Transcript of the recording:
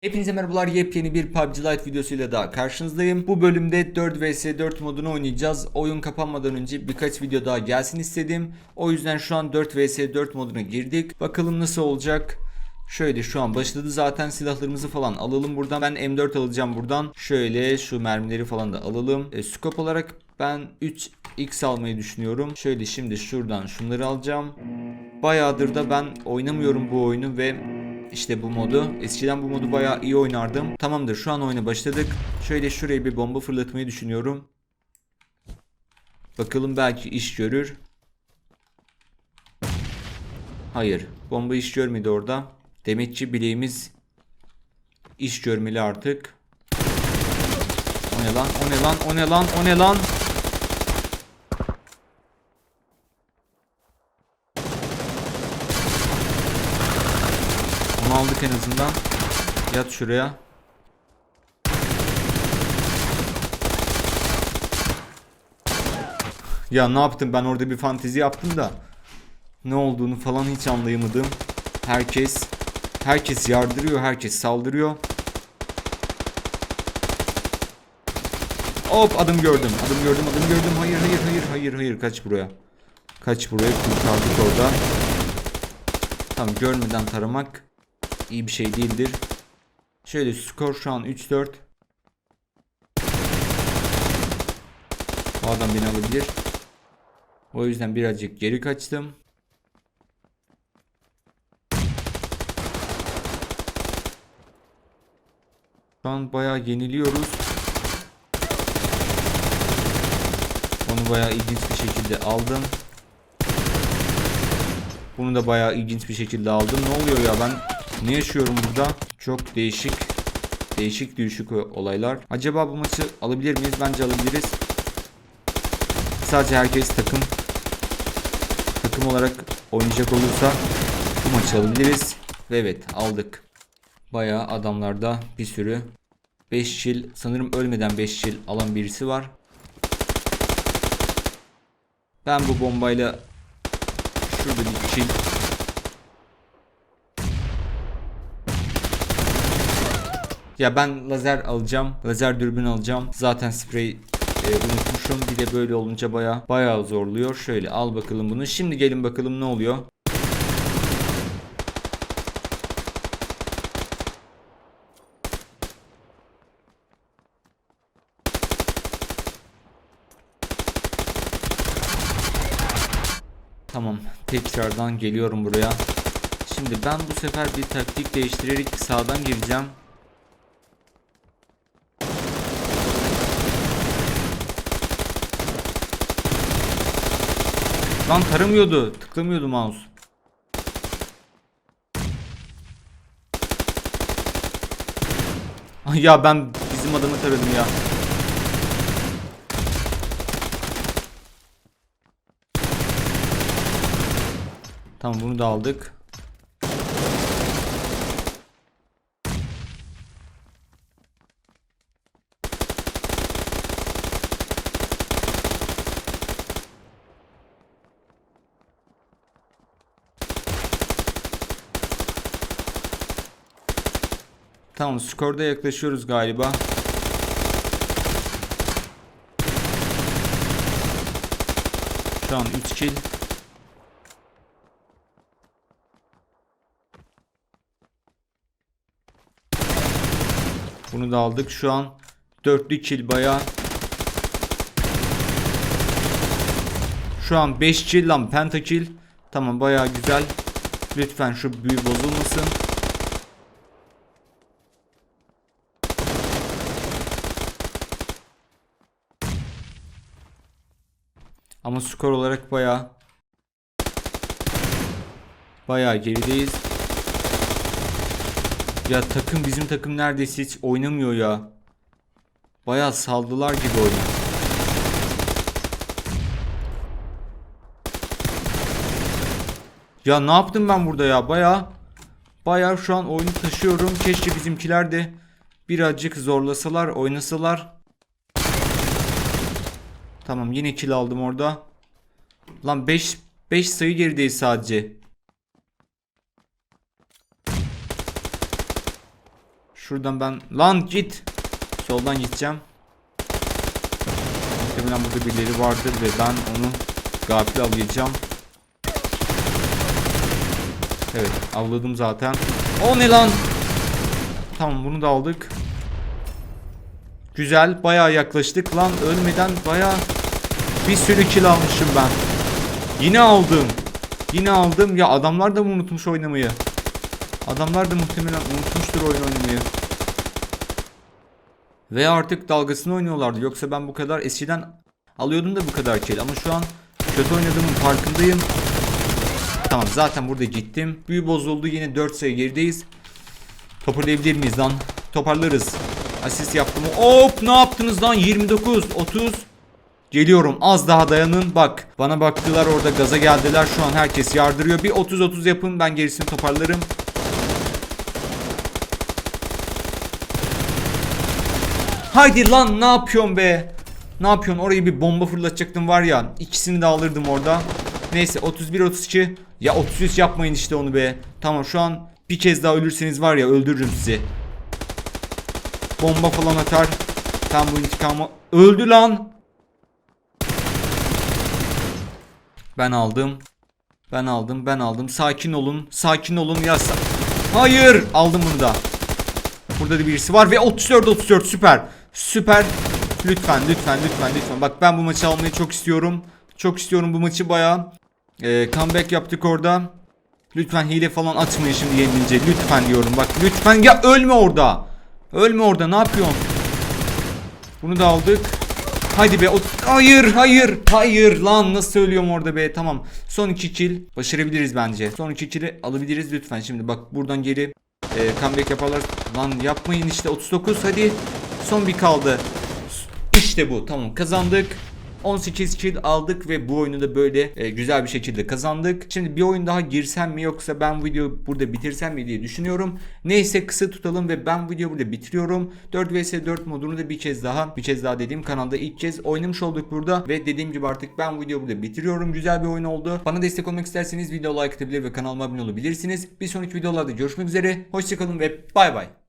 Hepinize merhabalar yepyeni bir PUBG Lite videosuyla daha karşınızdayım. Bu bölümde 4 vs 4 modunu oynayacağız. Oyun kapanmadan önce birkaç video daha gelsin istedim. O yüzden şu an 4 vs 4 moduna girdik. Bakalım nasıl olacak. Şöyle şu an başladı zaten silahlarımızı falan alalım buradan. Ben M4 alacağım buradan. Şöyle şu mermileri falan da alalım. E, scope olarak ben 3x almayı düşünüyorum. Şöyle şimdi şuradan şunları alacağım. Bayağıdır da ben oynamıyorum bu oyunu ve işte bu modu. Eskiden bu modu bayağı iyi oynardım. Tamamdır şu an oyuna başladık. Şöyle şuraya bir bomba fırlatmayı düşünüyorum. Bakalım belki iş görür. Hayır. Bomba iş görmedi orada. Demek ki bileğimiz iş görmeli artık. O ne lan? O ne lan? O ne lan? O ne lan? Onu aldık en azından. Yat şuraya. Ya ne yaptım ben orada bir fantezi yaptım da ne olduğunu falan hiç anlayamadım. Herkes herkes yardırıyor, herkes saldırıyor. Hop adım gördüm. Adım gördüm, adım gördüm. Hayır, hayır, hayır, hayır, hayır. Kaç buraya. Kaç buraya. Kurtardık orada. Tamam görmeden taramak iyi bir şey değildir. Şöyle skor şu an 3-4. O adam beni alabilir. O yüzden birazcık geri kaçtım. Şu an bayağı yeniliyoruz. Onu bayağı ilginç bir şekilde aldım. Bunu da bayağı ilginç bir şekilde aldım. Ne oluyor ya ben ne yaşıyorum burada? Çok değişik değişik düşük olaylar. Acaba bu maçı alabilir miyiz? Bence alabiliriz. Sadece herkes takım takım olarak oynayacak olursa bu maçı alabiliriz. Ve evet aldık. Bayağı adamlarda bir sürü 5 kill sanırım ölmeden 5 kill alan birisi var. Ben bu bombayla şurada bir kill Ya ben lazer alacağım. Lazer dürbün alacağım. Zaten sprey e, unutmuşum. Bir de böyle olunca baya baya zorluyor. Şöyle al bakalım bunu. Şimdi gelin bakalım ne oluyor. Tamam. Tekrardan geliyorum buraya. Şimdi ben bu sefer bir taktik değiştirerek sağdan gireceğim. Lan taramıyordu. Tıklamıyordu mouse. Ay ya ben bizim adamı taradım ya. Tamam bunu da aldık. Tamam skorda yaklaşıyoruz galiba. Şu an 3 kill. Bunu da aldık. Şu an 4'lü kill baya. Şu an 5 kill lan pentakill. Tamam baya güzel. Lütfen şu büyü bozulmasın. Ama skor olarak baya baya gerideyiz. Ya takım bizim takım neredeyse hiç oynamıyor ya. Baya saldılar gibi oyunu. Ya ne yaptım ben burada ya baya baya şu an oyunu taşıyorum. Keşke bizimkiler de birazcık zorlasalar oynasalar. Tamam yine kill aldım orada. Lan 5 5 sayı gerideyiz sadece. Şuradan ben lan git. Soldan gideceğim. Muhtemelen burada birileri vardır ve ben onu gafil avlayacağım. Evet avladım zaten. O ne lan? Tamam bunu da aldık. Güzel bayağı yaklaştık lan ölmeden bayağı bir sürü kill almışım ben. Yine aldım. Yine aldım. Ya adamlar da mı unutmuş oynamayı? Adamlar da muhtemelen unutmuştur oyun oynamayı. Ve artık dalgasını oynuyorlardı. Yoksa ben bu kadar eskiden alıyordum da bu kadar kill. Ama şu an kötü oynadığımın farkındayım. Tamam zaten burada gittim. Büyü bozuldu. Yine 4 sayı gerideyiz. Toparlayabilir miyiz lan? Toparlarız. Asist yaptım. Hop ne yaptınız lan? 29, 30. Geliyorum az daha dayanın bak. Bana baktılar orada gaza geldiler. Şu an herkes yardırıyor. Bir 30-30 yapın ben gerisini toparlarım. Haydi lan ne yapıyorsun be? Ne yapıyorsun? Oraya bir bomba fırlatacaktım var ya ikisini de alırdım orada. Neyse 31-32 Ya 33 yapmayın işte onu be. Tamam şu an bir kez daha ölürseniz var ya öldürürüm sizi. Bomba falan atar. Tam bu intikamı Öldü lan Ben aldım. Ben aldım. Ben aldım. Sakin olun. Sakin olun ya. sa- Hayır. Aldım bunu da. Burada da birisi var ve 34 34 süper. Süper. Lütfen lütfen lütfen lütfen. Bak ben bu maçı almayı çok istiyorum. Çok istiyorum bu maçı bayağı. Ee, comeback yaptık orada. Lütfen hile falan atmayın şimdi yenilince. Lütfen diyorum bak lütfen. Ya ölme orada. Ölme orada ne yapıyorsun? Bunu da aldık. Haydi be. o- Hayır, hayır, hayır lan nasıl söylüyorum orada be. Tamam. Son iki kill başarabiliriz bence. Son iki kill'i alabiliriz lütfen. Şimdi bak buradan geri e, comeback yaparlar. Lan yapmayın işte 39 hadi. Son bir kaldı. İşte bu. Tamam kazandık. 18 kill aldık ve bu oyunu da böyle e, güzel bir şekilde kazandık. Şimdi bir oyun daha girsem mi yoksa ben videoyu burada bitirsem mi diye düşünüyorum. Neyse kısa tutalım ve ben videoyu burada bitiriyorum. 4 vs 4 modunu da bir kez daha bir kez daha dediğim kanalda ilk kez oynamış olduk burada ve dediğim gibi artık ben videoyu burada bitiriyorum. Güzel bir oyun oldu. Bana destek olmak isterseniz video like atabilir ve kanalıma abone olabilirsiniz. Bir sonraki videolarda görüşmek üzere. Hoşçakalın ve bay bay.